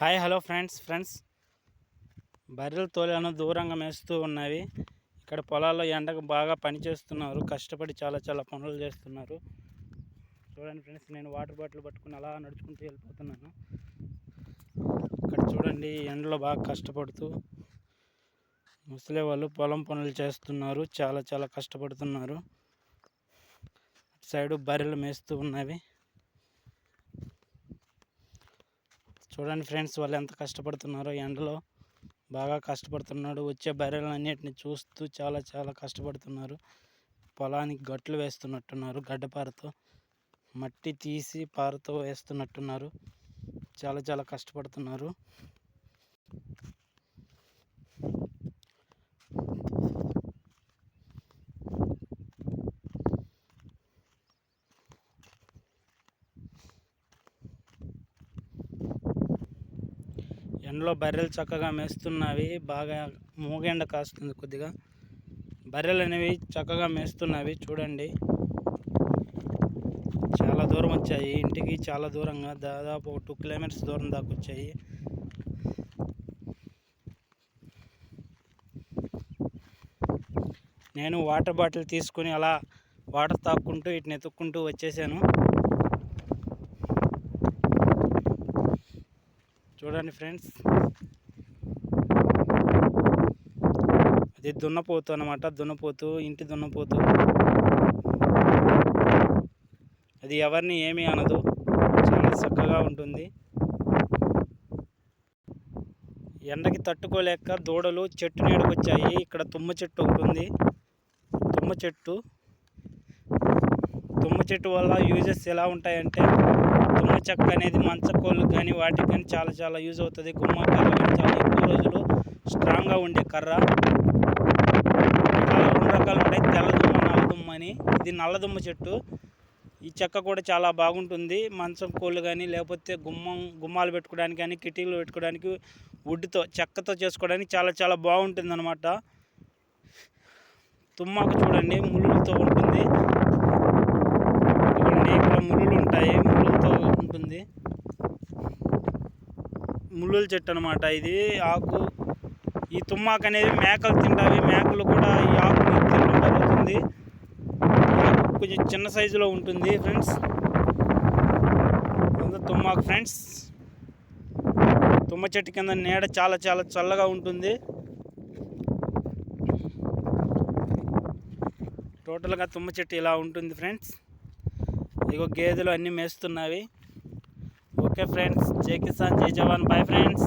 Hi hello friends. Friends బర్రెలు తోలను దూరంగా మేస్తూ ఉన్నవి. ఇక్కడ పొలాల్లో ఎండకు బాగా పని చేస్తున్నారు. కష్టపడి చాలా చాలా పనులు చేస్తున్నారు. చూడండి ఫ్రెండ్స్ నేను వాటర్ బాటిల్ పట్టుకుని అలా నడుచుకుంటూ వెళ్ళిపోతున్నాను. ఇక్కడ చూడండి ఎండలో బాగా కష్టపడుతూ ముసలి వాళ్ళు పొలం పనులు చేస్తున్నారు. చాలా చాలా కష్టపడుతున్నారు. సైడు బర్రెలు మేస్తూ ఉన్నవి. చూడండి ఫ్రెండ్స్ వాళ్ళు ఎంత కష్టపడుతున్నారో ఎండలో బాగా కష్టపడుతున్నాడు. వచ్చే బర్రెలన్నిటిని చూస్తూ చాలా చాలా కష్టపడుతున్నారు. పొలానికి గట్లు వేస్తున్నట్టున్నారు గడ్డపారతో మట్టి తీసి పారతో వేస్తున్నట్టున్నారు. చాలా చాలా కష్టపడుతున్నారు. ఎండలో బర్రెలు చక్కగా మేస్తున్నవి బాగా మూగెండ కాస్తుంది కొద్దిగా. బర్రెలు అనేవి చక్కగా మేస్తున్నవి చూడండి. చాలా దూరం వచ్చాయి. ఇంటికి చాలా దూరంగా దాదాపు టూ కిలోమీటర్స్ దూరం దాకా వచ్చాయి. నేను వాటర్ బాటిల్ తీసుకుని అలా వాటర్ తాక్కుంటూ వీటిని ఎత్తుక్కుంటూ వచ్చేసాను. చూడండి ఫ్రెండ్స్. అది దున్నపోతు అనమాట దున్నపోతు ఇంటి దున్నపోతు. అది ఎవరిని ఏమీ అనదు. చాలా చక్కగా ఉంటుంది. ఎండకి తట్టుకోలేక దూడలు చెట్టు నీడకొచ్చాయి. ఇక్కడ తుమ్మ చెట్టు ఒకటి ఉంది తుమ్మ చెట్టు. తుమ్మ చెట్టు వల్ల యూజెస్ ఎలా ఉంటాయంటే తుమ్మ చెక్క అనేది మంచకోళ్ళు కానీ వాటికి కానీ చాలా చాలా యూజ్ అవుతుంది. గుమ్మ కర్ర కానీ చాలా ఎక్కువ రోజులు స్ట్రాంగ్గా ఉండే కర్ర. రెండు రకాలు ఉంటాయి. తెల్లదుమ్మ నల్లదుమ్మ అని. ఇది నల్లదుమ్మ చెట్టు. ఈ చెక్క కూడా చాలా బాగుంటుంది. మంచం కోళ్ళు కానీ లేకపోతే గుమ్మం గుమ్మాలు పెట్టుకోవడానికి కానీ కిటీలు పెట్టుకోవడానికి వుడ్తో చెక్కతో చేసుకోవడానికి చాలా చాలా బాగుంటుంది అనమాట తుమ్మాకు చూడండి ముళ్ళుతో ఉంటుంది. ఇక్కడ ముళ్ళు ఉంటాయి. ముళ్ళతో ఉంటుంది. ముళ్ళుల చెట్టు అనమాట ఇది. ఆకు ఈ తుమ్మాకు అనేది మేకలు తింటాయి. మేకలు కూడా ఈ ఆకుని తినడం జరుగుతుంది. కొంచెం చిన్న సైజులో ఉంటుంది ఫ్రెండ్స్. తుమ్మాకు ఫ్రెండ్స్. తుమ్మ చెట్టు కింద నీడ చాలా చాలా చల్లగా ఉంటుంది. టోటల్గా తుమ్మ చెట్టు ఇలా ఉంటుంది ఫ్రెండ్స్. ఇగో గేదెలు అన్నీ మేస్తున్నవి. Okay friends. జై కిసాన్ జై జవాన్. Bye friends.